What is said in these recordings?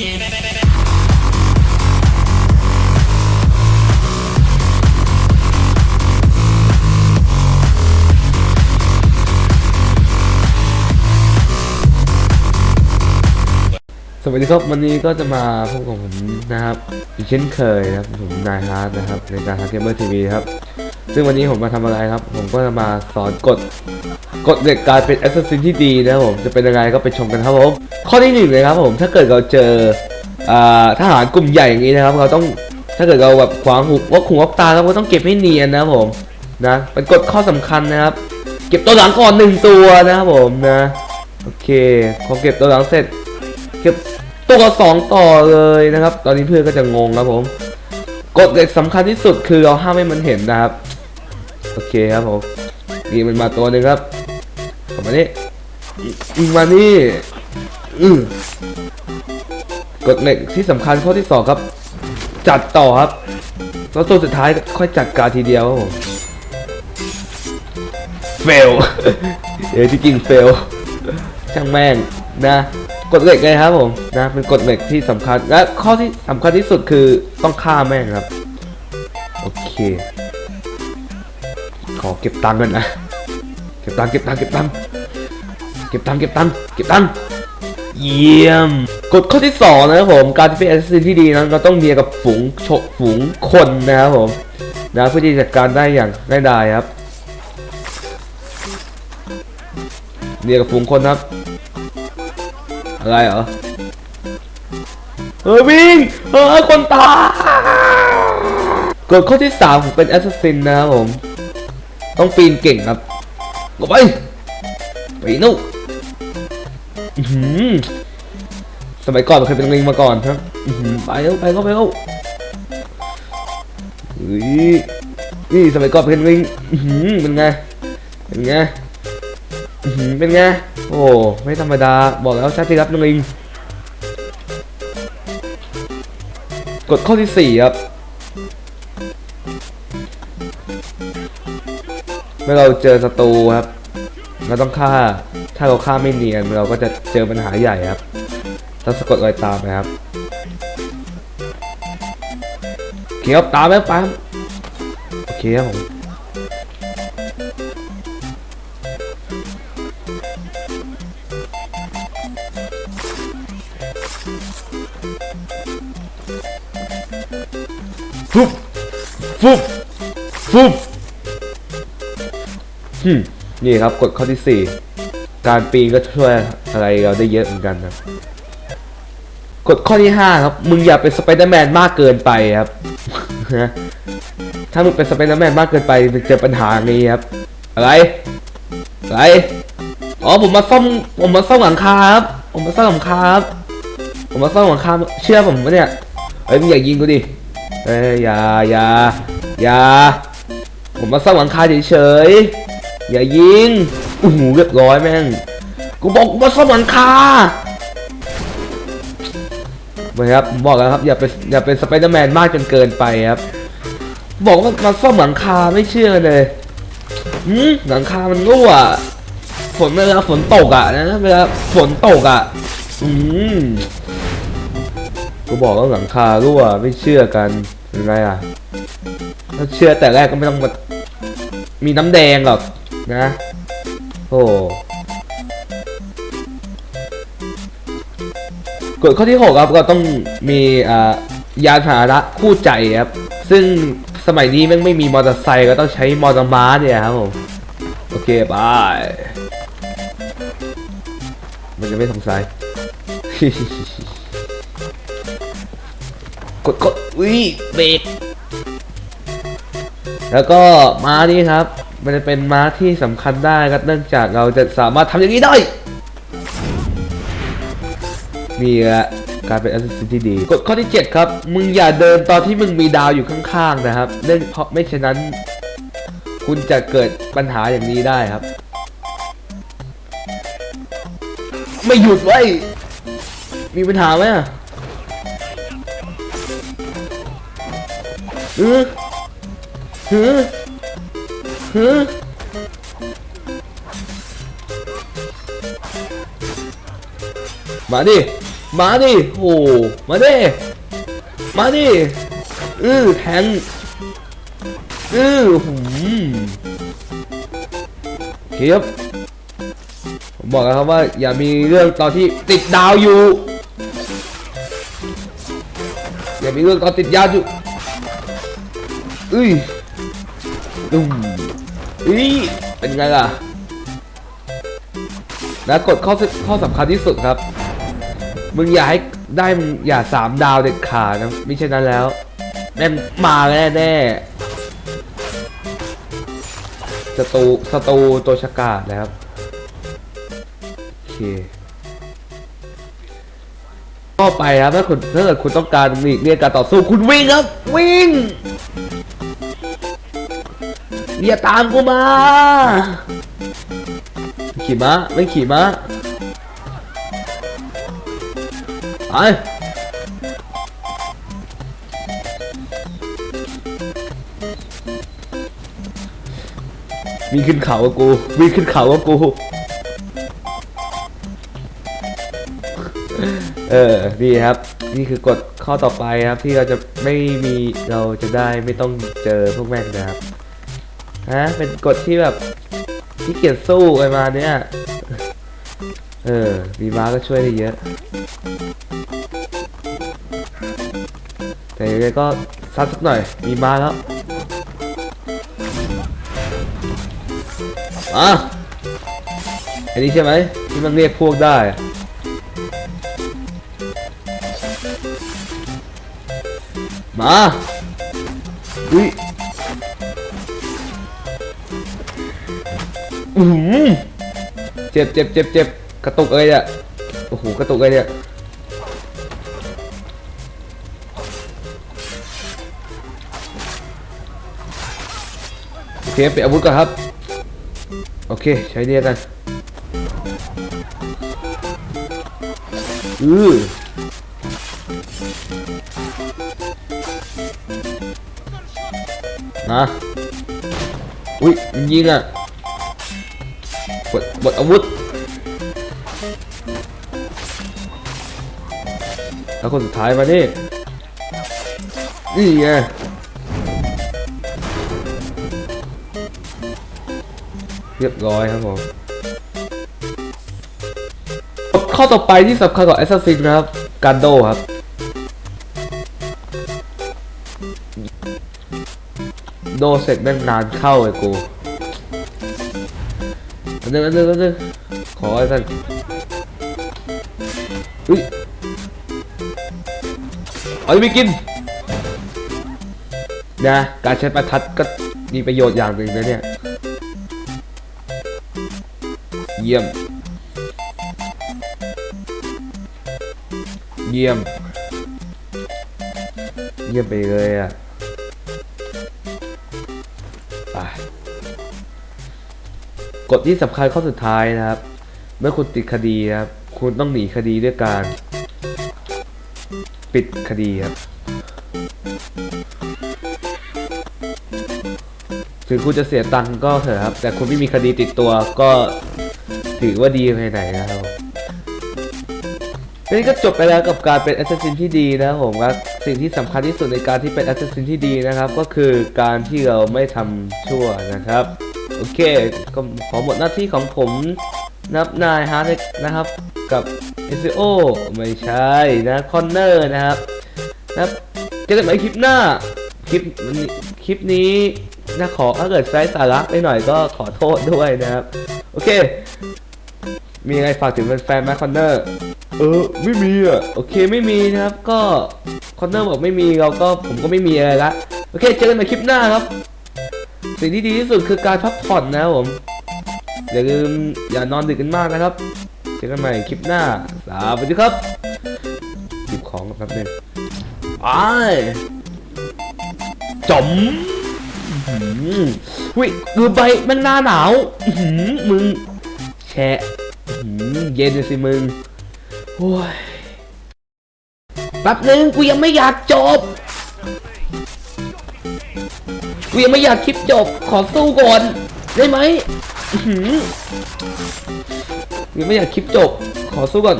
สวัสดีครับวันนี้ก็จะมาพบกับผมนะครับอีกเช่นเคยนะครับผมนายฮาร์ดนะครับในการทำเกมเมอร์ทีวีครับซึ่งวันนี้ผมมาทำอะไรครับ ผมก็จะมาสอนกฎ กฎเหล็กการเป็นแอสซัสซินที่ดีนะผมจะเป็นยังไงก็ไปชมกันครับผมข้อที่หนึ่งเลยครับผมถ้าเกิดเราเจอทหารกลุ่มใหญ่อย่างนี้นะครับ เราต้องถ้าเกิดเราแบบขวางหูว่าขวางตาเราก็ต้องเก็บให้เนียนนะผมนะเป็นกฎข้อสำคัญนะครับ เก็บตัวหลังก่อนหนึ่งตัวนะครับผมนะโอเคพอเก็บตัวหลังเสร็จ เก็บตัวสองต่อเลยนะครับ ตอนนี้เพื่อนก็จะงงครับผมกฎเหล็กสำคัญที่สุดคือเราห้ามให้มันเห็นนะครับ โอเคครับผมนี่มันมาตัวหนึ่งครับ กลับมานี่อีกมานี่อืกฎเหล็กที่สำคัญข้อที่สองครับ จัดต่อครับ แล้วตัวสุดท้ายค่อยจัดการทีเดียวเฟลเดี๋ยวที่จริงเฟลช่างแม่งนะกฎเหล็กไงครับผมนะเป็นกฎเหล็กที่สำคัญและข้อที่สำคัญที่สุดคือต้องฆ่าแม่งครับ โอเค ขอเก็บตังค์กันนะ เก็บตังค์เก็บตังค์เก็บตังค์เก็บตังค์เก็บตังค์เก็บตังค์เยี่ยมกฎข้อที่สองนะครับผมการเป็นแอสซินที่ดีนั้นเราต้องเมียกับฝูงชกฝูงคนนะครับผมนะเพื่อที่จะจัดการได้อย่างง่ายดายครับเมียกับฝูงคนครับ อะไรเหรอเออวิ่งเออคนตายกฎข้อที่สามผมเป็นแอสซัสซินนะครับผม ต้องปีนเก่งครับ กดไปไปนู่นอื้อหือสมัยก่อนเคยเป็นลิงมาก่อนครับอื้อหือไปแล้วไปแล้วไปแล้วเฮ้ยนี่สมัยก่อนเป็นลิงอื้อหือเป็นไงเป็นไงอื้อหือเป็นไงโอ้ไม่ธรรมดาบอกแล้วชาติรับลิงกดข้อที่สี่ครับ มื่อเราเจอศัตรูครับ เราต้องฆ่า ถ้าเราฆ่าไม่เนียนเราก็จะเจอปัญหาใหญ่ครับต้องสะกดรอยตามนะครับเคครับตามแล้วปครับโอเคครับผมฟุบฟุบฟุบ นี่ครับกฎข้อที่ 4 การปีนก็ช่วยอะไรเราได้เยอะเหมือนกันครับกฎข้อที่ 5 ครับ มึงอย่าเป็นสไปเดอร์แมนมากเกินไปครับ ถ้ามึงเป็นสไปเดอร์แมนมากเกินไปมึงเจอปัญหานี้ครับ อะไรอะไรอ๋อผมมาซ่อมผมมาซ่อมหลังคาครับผมมาซ่อมหลังคาครับผมมาซ่อมหลังคาเชื่อผมปะเนี่ยเฮ้ยมึงอย่ายิงกูดิเอ้ยอย่าอย่าอย่าผมมาสร้างหลังคาเฉยๆ อย่ายิงโอ้โหเรียบร้อยแม่ง กูบอกกูมาสร้างหลังคาไม่ครับบอกแล้วครับอย่าเป็นอย่าเป็นสไปเดอร์แมนมากจนเกินไปครับ บอกว่ามาซ่อมหลังคาไม่เชื่อเลยหืมหลังคามันรั่วฝนเวลาฝนตกอะนะเวลาฝนตกอะ อืมกูบอกว่าหลังคารั่วไม่เชื่อกันเป็นไรอะถ้าเชื่อแต่แรกก็ไม่ต้องมามีน้ำแดงหรอก นะโอ้กฎข้อที่ 6 ครับก็ต้องมีอยานพาหนะคู่ใจครับ ซึ่งสมัยนี้แม่งไม่มีมอเตอร์ไซค์ก็ต้องใช้มอเตอร์ม้าเนี่ยครับผม โอเคบายมันจะไม่สงสัยกดกดอุ้ยเบรกแล้วก็ม้านี้ครับ มันจะเป็นม้าที่สำคัญได้ครับเนื่องจากเราจะสามารถทำอย่างนี้ได้นี่แหละการเป็น assassin ที่ดีกฎข้อที่ 7 ครับ มึงอย่าเดินตอนที่มึงมีดาวอยู่ข้างๆนะครับเนื่องเพราะไม่เช่นนั้น คุณจะเกิดปัญหาอย่างนี้ได้ครับ ไม่หยุดไว้มีปัญหาไหมอะฮึฮึ ฮึมาดิ มาดิโอ้มาดิ มาดิ อือแทงอือหืมเคครับผมบอกแล้วครับว่าอย่ามีเรื่องตอนที่ติดดาวอยู่ อย่ามีเรื่องตอนติดยาอยู่ อุ้ยดุม อุ้ยเป็นไงล่ะนะกดข้อข้อสำคัญที่สุดครับ มึงอย่าให้ได้มึงอย่าสามดาวเด็ดขาดนะไม่ใช่นนั้นแล้วแม่มาแน่แน่ๆศัตรูศัตรูตัวฉกาจนะครับ โอเคก็ไปครับถ้าคุณถ้าเกิดคุณต้องการหลีกเลี่ยงการต่อสู้คุณวิ่งครับ วิ่ง อย่าตามกูมา ขี่ม้าไม่ขี่ม้าไปวิ่งขึ้นเขากับกูวิ่งขึ้นเขากับกู เออนี่ครับ นี่คือกฎข้อต่อไปครับที่เราจะไม่มีเราจะได้ไม่ต้องเจอพวกแม่งนะครับ ฮะเป็นกฎที่แบบที่เกียจสู้ไปมาเนี้ยเออมีม้าก็ช่วยได้เยอะ แต่ยังไงก็ซัดสักหน่อยมีม้าแล้วอะอันนี้ใช่ไหมที่มันเรียกพวกได้มาอุ้ย อือเจ็บเจ็บเจ็บเจ็บกระตุกเลยเนี่ยโอ้โหกระตุกเลยเนี่ยโอเคเปลี่ยนอาวุธก่อนครับ โอเค ใช้เนี่ยกันอือนะอุ้ยยิงอะ บดบดอาวุธ แล้วคนสุดท้ายมานี่นี่ไงเรียบร้อยครับผมข้อต่อไปที่สำคัญกว่า Assassin นะครับการโดครับ โดเสร็จแม่งนานเข้าไอ้กู อันนึงอันนึงขอไอ้ท่านอุ้ยเอาไปกินนะการใช้ประทัดก็มีประโยชน์อย่างหนึ่งนะเนี่ย เยี่ยม เยี่ยม เยี่ยมไปเลยอะ กฎที่สำคัญข้อสุดท้ายนะครับ เมื่อคุณติดคดีครับคุณต้องหนีคดีด้วยการ ปิดคดีครับถึงคุณจะเสียตังค์ก็เถอะครับ แต่คุณไม่มีคดีติดตัวก็ถือว่าดีไปไหนนะครับนี่ก็จบไปแล้วกับการเป็นแอสซัสซินที่ดีนะครับสิ่งที่สำคัญที่สุดในการที่เป็นแอสซัสซินที่ดีนะครับ ก็คือการที่เราไม่ทำชั่วนะครับ โอเคก็ขอหมดหน้าที่ของผมนับนายฮาร์ดนะครับ กับ s อ o ไม่ใช่นะคอนเนอร์นะครับนะครับเจอกันใหม่คลิปหน้า คลิปวันนี้คลิปนี้นะขอถ้าเกิดไร้สาระไปหน่อยก็ขอโทษด้วยนะครับ โอเค มีอะไรฝากถึงแฟนๆไหมคอนเนอร์เออไม่มีอะโอเคไม่มีนะครับก็คอนเนอร์บอกไม่มีเราก็ผมก็ไม่มีอะไรละโอเคเจอกันใหม่คลิปหน้าครับ สิ่งที่ดีที่สุดคือการพักผ่อนนะครับผมอย่าลืมอย่านอนดึกกันมากนะครับเจอกันใหม่คลิปหน้าสวัสดีครับหยิบของแป๊บนึงไปจมอื้อหืออุ้ยดูใบมันหน้าหนาวหือมึงแชะหือเย็นเลยสิมึงโอ้ยแป๊บนึงกูยังไม่อยากจบ กูยังไม่อยากคลิปจบขอสู้ก่อนได้ไหมกูยังไม่อยากคลิปจบ ขอสู้ก่อน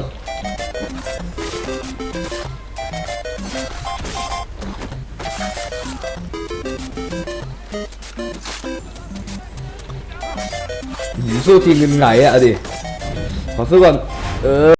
สู้ทีมเงินไงอะดิขอสู้ก่อนเออ